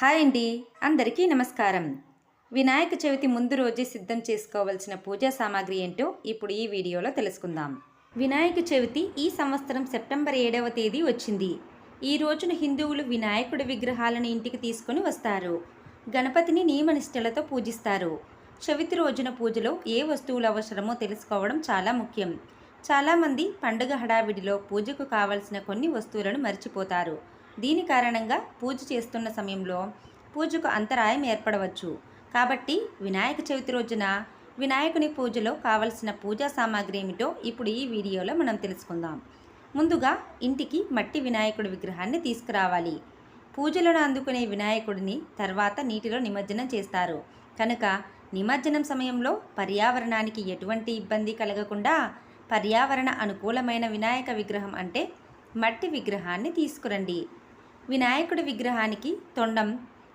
Hi అండి. అందరికీ నమస్కారం. వినాయక చవితి ముందు రోజే సిద్ధం చేసుకోవాల్సిన పూజా సామాగ్రి ఏంటో ఇప్పుడు ఈ వీడియోలో తెలుసుకుందాం. వినాయక చవితి ఈ సంవత్సరం సెప్టెంబర్ ఏడవ తేదీ వచ్చింది. ఈ రోజున హిందువులు వినాయకుడి విగ్రహాలను ఇంటికి తీసుకొని వస్తారు. గణపతిని నియమనిష్టలతో పూజిస్తారు. చవితి రోజున పూజలో ఏ వస్తువులు అవసరమో తెలుసుకోవడం చాలా ముఖ్యం. చాలామంది పండుగ హడావిడిలో పూజకు కావలసిన కొన్ని వస్తువులను మర్చిపోతారు. దీని కారణంగా పూజ చేస్తున్న సమయంలో పూజకు అంతరాయం ఏర్పడవచ్చు. కాబట్టి వినాయక చవితి రోజున వినాయకుని పూజలో కావలసిన పూజా సామాగ్రి ఏమిటో ఇప్పుడు ఈ వీడియోలో మనం తెలుసుకుందాం. ముందుగా ఇంటికి మట్టి వినాయకుడి విగ్రహాన్ని తీసుకురావాలి. పూజలను అందుకునే వినాయకుడిని తర్వాత నీటిలో నిమజ్జనం చేస్తారు. కనుక నిమజ్జనం సమయంలో పర్యావరణానికి ఎటువంటి ఇబ్బంది కలగకుండా పర్యావరణ అనుకూలమైన వినాయక విగ్రహం అంటే మట్టి విగ్రహాన్ని తీసుకురండి. వినాయకుడి విగ్రహానికి తొండం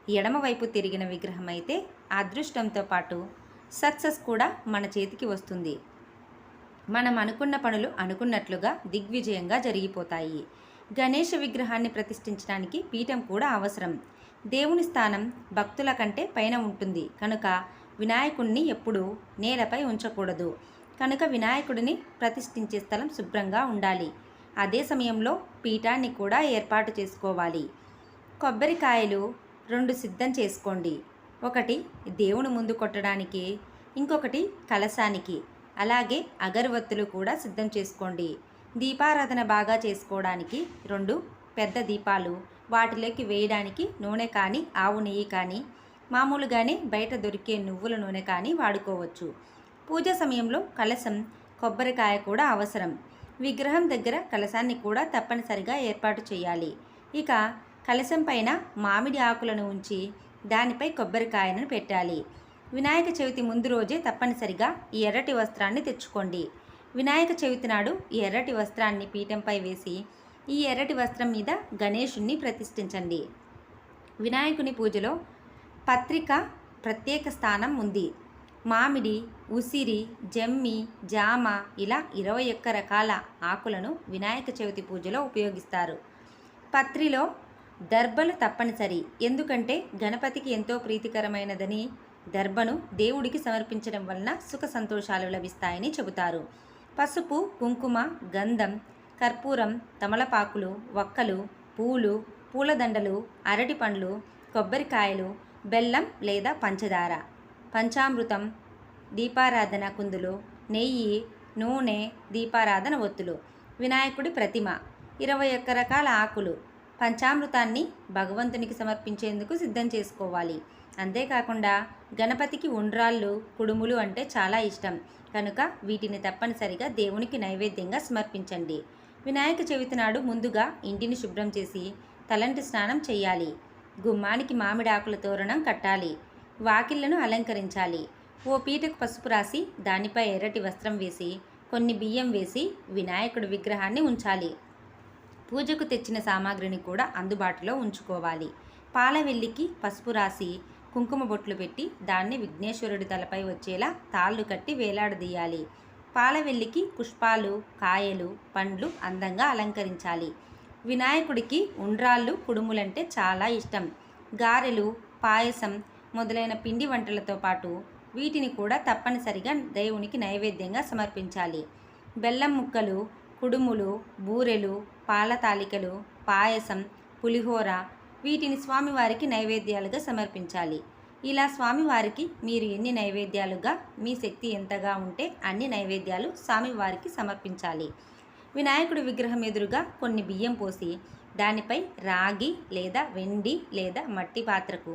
ఎడమవైపు తిరిగిన విగ్రహం అయితే అదృష్టంతో పాటు సక్సెస్ కూడా మన చేతికి వస్తుంది. మనం అనుకున్న పనులు అనుకున్నట్లుగా దిగ్విజయంగా జరిగిపోతాయి. గణేష విగ్రహాన్ని ప్రతిష్ఠించడానికి పీఠం కూడా అవసరం. దేవుని స్థానం భక్తుల కంటే పైన ఉంటుంది. కనుక వినాయకుడిని ఎప్పుడూ నేలపై ఉంచకూడదు. కనుక వినాయకుడిని ప్రతిష్ఠించే స్థలం శుభ్రంగా ఉండాలి. అదే సమయంలో పీఠాన్ని కూడా ఏర్పాటు చేసుకోవాలి. కొబ్బరికాయలు రెండు సిద్ధం చేసుకోండి. ఒకటి దేవుని ముందు కొట్టడానికి ఇంకొకటి కలశానికి. అలాగే అగరవత్తులు కూడా సిద్ధం చేసుకోండి. దీపారాధన బాగా చేసుకోవడానికి రెండు పెద్ద దీపాలు వాటిలోకి వేయడానికి నూనె కానీ ఆవు నెయ్యి కానీ మామూలుగానే బయట దొరికే నువ్వుల నూనె కానీ వాడుకోవచ్చు. పూజ సమయంలో కలశం కొబ్బరికాయ కూడా అవసరం. విగ్రహం దగ్గర కలశాన్ని కూడా తప్పనిసరిగా ఏర్పాటు చేయాలి. ఇక కలశం పైన మామిడి ఆకులను ఉంచి దానిపై కొబ్బరికాయలను పెట్టాలి. వినాయక చవితి ముందు రోజే తప్పనిసరిగా ఈ ఎర్రటి వస్త్రాన్ని తెచ్చుకోండి. వినాయక చవితి నాడు ఈ ఎర్రటి వస్త్రాన్ని పీఠంపై వేసి ఈ ఎర్రటి వస్త్రం మీద గణేషుణ్ణి ప్రతిష్ఠించండి. వినాయకుని పూజలో పత్రిక ప్రత్యేక స్థానం ఉంది. మామిడి ఉసిరి జమ్మి జామ ఇలా ఇరవై ఒక్క రకాల ఆకులను వినాయక చవితి పూజలో ఉపయోగిస్తారు. పత్రిలో దర్బలు తప్పనిసరి. ఎందుకంటే గణపతికి ఎంతో ప్రీతికరమైనదని దర్బను దేవుడికి సమర్పించడం వలన సుఖ సంతోషాలు లభిస్తాయని చెబుతారు. పసుపు కుంకుమ గంధం కర్పూరం తమలపాకులు వక్కలు పూలు పూలదండలు అరటి పండ్లు కొబ్బరికాయలు బెల్లం లేదా పంచదార. పంచామృతం దీపారాధన కుందులు నెయ్యి నూనె దీపారాధన ఒత్తులు. వినాయకుడి ప్రతిమ ఇరవై ఒక్క రకాల ఆకులు. పంచామృతాన్ని భగవంతునికి సమర్పించేందుకు సిద్ధం చేసుకోవాలి. అంతేకాకుండా గణపతికి ఉండ్రాళ్ళు కుడుములు అంటే చాలా ఇష్టం. కనుక వీటిని తప్పనిసరిగా దేవునికి నైవేద్యంగా సమర్పించండి. వినాయక చవితి నాడు ముందుగా ఇంటిని శుభ్రం చేసి తలంటి స్నానం చేయాలి. గుమ్మానికి మామిడాకుల తోరణం కట్టాలి. వాకిళ్ళను అలంకరించాలి. ఓ పీటకు పసుపు రాసి దానిపై ఎర్రటి వస్త్రం వేసి కొన్ని బియ్యం వేసి వినాయకుడి విగ్రహాన్ని ఉంచాలి. పూజకు తెచ్చిన సామాగ్రిని కూడా అందుబాటులో ఉంచుకోవాలి. పాలవెల్లికి పసుపు రాసి కుంకుమ బొట్లు పెట్టి దాన్ని విఘ్నేశ్వరుడి తలపై వచ్చేలా తాళ్ళు కట్టి వేలాడదీయాలి. పాలవెల్లికి పుష్పాలు కాయలు పండ్లు అందంగా అలంకరించాలి. వినాయకుడికి ఉండ్రాళ్ళు కుడుములంటే చాలా ఇష్టం. గారెలు పాయసం మొదలైన పిండి వంటలతో పాటు వీటిని కూడా తప్పనిసరిగా దేవునికి నైవేద్యంగా సమర్పించాలి. బెల్లం ముక్కలు కుడుములు బూరెలు పాల తాలికలు పాయసం పులిహోర వీటిని స్వామివారికి నైవేద్యాలుగా సమర్పించాలి. ఇలా స్వామివారికి మీరు ఎన్ని నైవేద్యాలుగా మీ శక్తి ఎంతగా ఉంటే అన్ని నైవేద్యాలు స్వామివారికి సమర్పించాలి. వినాయకుడి విగ్రహం ఎదురుగా కొన్ని బియ్యం పోసి దానిపై రాగి లేదా వెండి లేదా మట్టి పాత్రకు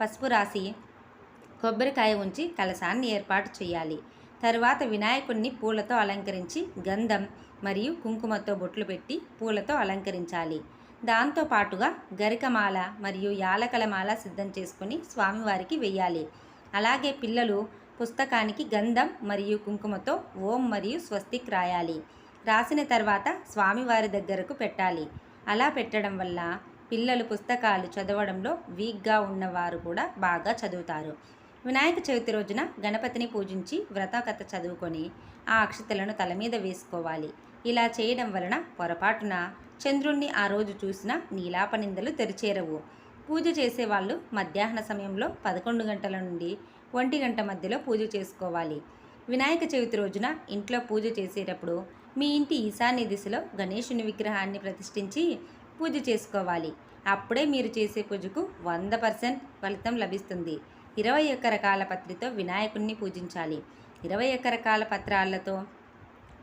పసుపు రాసి కొబ్బరికాయ ఉంచి కలశాన్ని ఏర్పాటు చేయాలి. తరువాత వినాయకుడిని పూలతో అలంకరించి గంధం మరియు కుంకుమతో బొట్లు పెట్టి పూలతో అలంకరించాలి. దాంతో పాటుగా గరికమాల మరియు యాలకల మాల సిద్ధం చేసుకుని స్వామివారికి వెయ్యాలి అలాగే పిల్లలు పుస్తకానికి గంధం మరియు కుంకుమతో ఓం మరియు స్వస్తిక్ రాయాలి. రాసిన తర్వాత స్వామివారి దగ్గరకు పెట్టాలి. అలా పెట్టడం వల్ల పిల్లలు పుస్తకాలు చదవడంలో వీక్గా ఉన్నవారు కూడా బాగా చదువుతారు. వినాయక చవితి రోజున గణపతిని పూజించి వ్రతకథ చదువుకొని ఆ అక్షతలను తల మీద వేసుకోవాలి. ఇలా చేయడం వలన పొరపాటున చంద్రుణ్ణి ఆ రోజు చూసిన నీలాపనిందలు తెరిచేరవు. పూజ చేసేవాళ్ళు మధ్యాహ్న సమయంలో పదకొండు గంటల నుండి ఒంటి గంట మధ్యలో పూజ చేసుకోవాలి. వినాయక చవితి రోజున ఇంట్లో పూజ చేసేటప్పుడు మీ ఇంటి ఈశాన్య దిశలో గణేషుని విగ్రహాన్ని ప్రతిష్ఠించి పూజ చేసుకోవాలి. అప్పుడే మీరు చేసే పూజకు వంద పర్సెంట్ ఫలితం లభిస్తుంది. ఇరవై ఒక్క రకాల పత్రితో వినాయకుడిని పూజించాలి. ఇరవై ఒక్క రకాల పత్రాలతో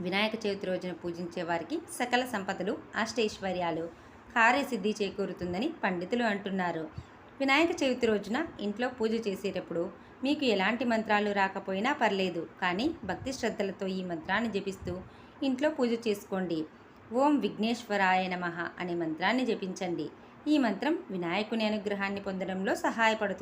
వినాయక చవితి రోజున పూజించే వారికి సకల సంపదలు అష్టైశ్వర్యాలు కార్యసిద్ధి చేకూరుతుందని పండితులు అంటున్నారు. వినాయక చవితి రోజున ఇంట్లో పూజ చేసేటప్పుడు మీకు ఎలాంటి మంత్రాలు రాకపోయినా పర్లేదు కానీ భక్తి శ్రద్ధలతో ఈ మంత్రాన్ని జపిస్తూ ఇంట్లో పూజ చేసుకోండి. ఓం విఘ్నేశ్వరాయ నమః అనే మంత్రాన్ని జపించండి. ఈ మంత్రం వినాయకుని అనుగ్రహాన్ని పొందడంలో సహాయపడుతుంది.